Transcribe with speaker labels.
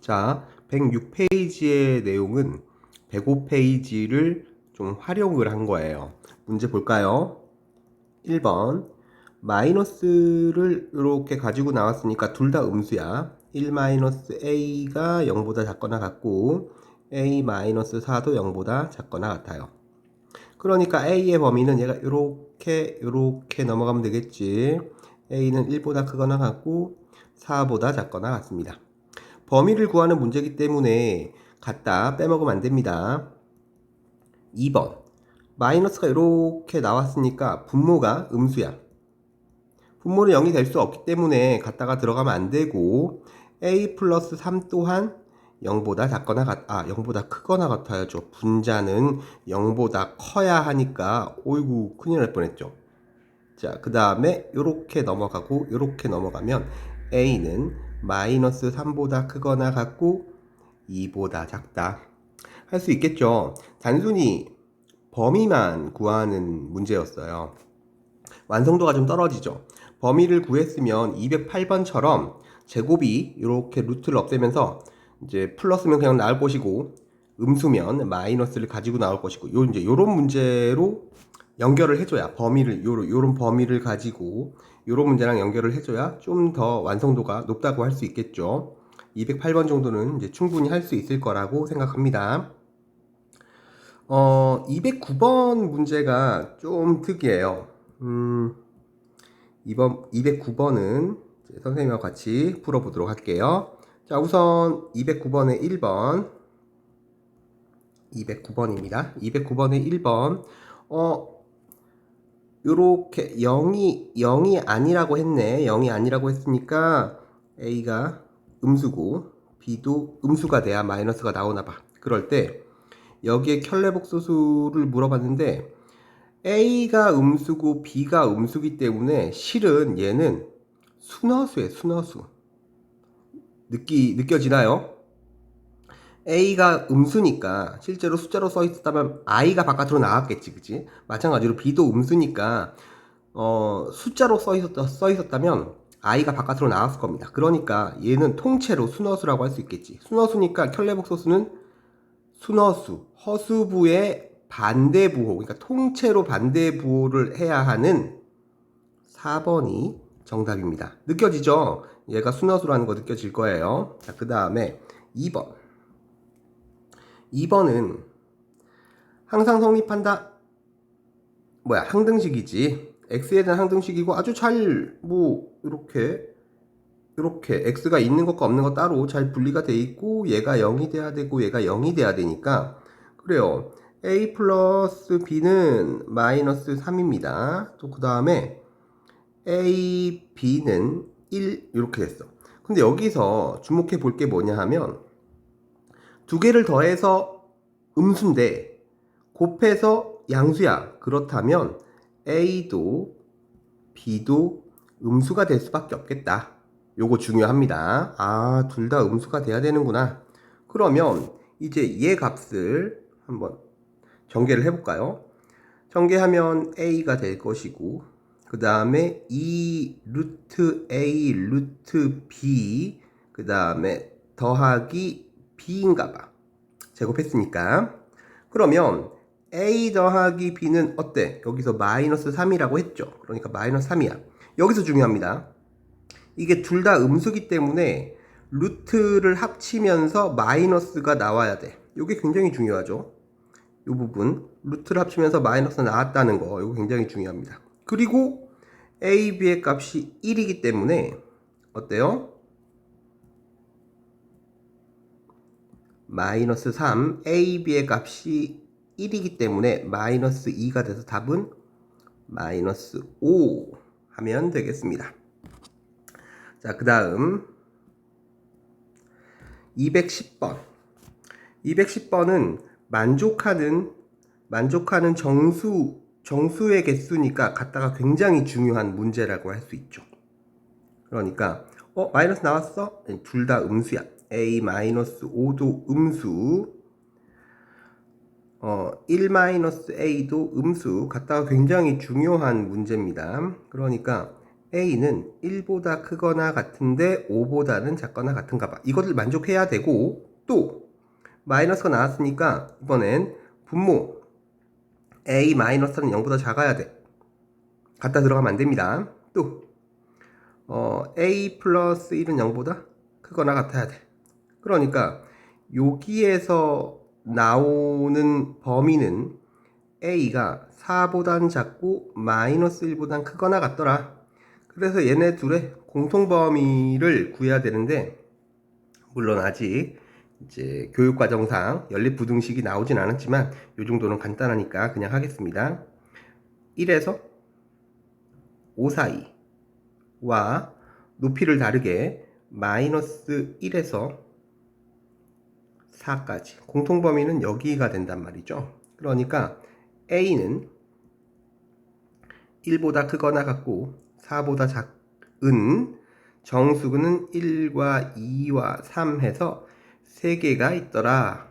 Speaker 1: 자, 106페이지의 내용은 105페이지를 좀 활용을 한 거예요. 문제 볼까요? 1번. 마이너스를 이렇게 가지고 나왔으니까 둘 다 음수야. 1-a가 0보다 작거나 같고 a-4도 0보다 작거나 같아요. 그러니까 a의 범위는 얘가 이렇게 이렇게 넘어가면 되겠지. a는 1보다 크거나 같고 4보다 작거나 같습니다. 범위를 구하는 문제이기 때문에 갖다 빼먹으면 안 됩니다. 2번. 마이너스가 이렇게 나왔으니까 분모가 음수야. 분모는 0이 될 수 없기 때문에 갖다가 들어가면 안 되고 a 플러스 3 또한 0보다 작거나 같, 아, 0보다 크거나 같아야죠. 분자는 0보다 커야 하니까, 오이구, 큰일 날 뻔했죠. 자, 그 다음에, 요렇게 넘어가고, 요렇게 넘어가면, a는 마이너스 3보다 크거나 같고, 2보다 작다. 할 수 있겠죠. 단순히 범위만 구하는 문제였어요. 완성도가 좀 떨어지죠. 범위를 구했으면 208번처럼 제곱이 이렇게 루트를 없애면서 이제 플러스면 그냥 나올 것이고 음수면 마이너스를 가지고 나올 것이고 요 이제 요런 문제로 연결을 해줘야 범위를 요런 요런 범위를 가지고 요런 문제랑 연결을 해줘야 좀 더 완성도가 높다고 할 수 있겠죠. 208번 정도는 이제 충분히 할 수 있을 거라고 생각합니다. 어, 209번 문제가 좀 특이해요. 음, 이번 209번은 선생님과 같이 풀어보도록 할게요. 자, 우선 209번의 1번. 209번입니다. 209번의 1번. 어, 요렇게 0이 0이 아니라고 했네. 0이 아니라고 했으니까 A가 음수고 B도 음수가 돼야 마이너스가 나오나 봐. 그럴 때 여기에 켤레복소수를 물어봤는데 A가 음수고 B가 음수기 때문에 실은 얘는 순허수에 순허수. 느끼 느껴지나요? A가 음수니까 실제로 숫자로 써 있었다면 I가 바깥으로 나왔겠지, 그지? 마찬가지로 B도 음수니까 어, 숫자로 써 있었다 써 있었다면 I가 바깥으로 나왔을 겁니다. 그러니까 얘는 통째로 순허수라고 할 수 있겠지. 순허수니까 켤레복소수는 순허수, 허수부의 반대부호, 그러니까 통째로 반대부호를 해야 하는 4번이 정답입니다. 느껴지죠? 얘가 순허수라는 거 느껴질 거예요. 자, 그 다음에 2번. 2번은 항상 성립한다. 뭐야, 항등식이지. x에 대한 항등식이고 아주 잘, 뭐, 이렇게, 이렇게 x가 있는 것과 없는 것 따로 잘 분리가 돼 있고 얘가 0이 돼야 되고 얘가 0이 돼야 되니까 그래요. a 플러스 b는 마이너스 3입니다. 또 그 다음에 a, b는 1 이렇게 됐어. 근데 여기서 주목해 볼 게 뭐냐 하면 두 개를 더해서 음수인데 곱해서 양수야. 그렇다면 a도 b도 음수가 될 수밖에 없겠다. 요거 중요합니다. 아, 둘 다 음수가 돼야 되는구나. 그러면 이제 얘 값을 한번 전개를 해볼까요? 전개하면 a가 될 것이고 그 다음에 2 루트 a 루트 b 그 다음에 더하기 b인가 봐. 제곱했으니까. 그러면 a 더하기 b는 어때? 여기서 마이너스 3이라고 했죠. 그러니까 마이너스 3이야. 여기서 중요합니다. 이게 둘 다 음수기 때문에 루트를 합치면서 마이너스가 나와야 돼. 이게 굉장히 중요하죠. 이 부분 루트를 합치면서 마이너스 나왔다는 거 이거 굉장히 중요합니다. 그리고 a, b의 값이 1이기 때문에 어때요? 마이너스 3, a, b의 값이 1이기 때문에 마이너스 2가 돼서 답은 마이너스 5 하면 되겠습니다. 자, 그 다음 210번 210번은 만족하는 만족하는 정수 정수의 개수니까 갖다가 굉장히 중요한 문제라고 할 수 있죠. 그러니까 어 마이너스 나왔어? 둘 다 음수야. A 마이너스 5도 음수 어, 1 마이너스 a도 음수 갖다가 굉장히 중요한 문제입니다. 그러니까 a는 1보다 크거나 같은데 5보다는 작거나 같은가 봐. 이것을 만족해야 되고 또 마이너스가 나왔으니까 이번엔 분모 a 마이너스는 0보다 작아야 돼. 갖다 들어가면 안 됩니다. 또 어, a 플러스 1은 0보다 크거나 같아야 돼. 그러니까 여기에서 나오는 범위는 a가 4보단 작고 마이너스 1보단 크거나 같더라. 그래서 얘네 둘의 공통 범위를 구해야 되는데 물론 아직 이제 교육과정상 연립 부등식이 나오진 않았지만 이 정도는 간단하니까 그냥 하겠습니다. 1에서 5 사이와 높이를 다르게 마이너스 1에서 4까지 공통 범위는 여기가 된단 말이죠. 그러니까 a는 1보다 크거나 같고 4보다 작은 정수근은 1과 2와 3 해서 3개가 있더라.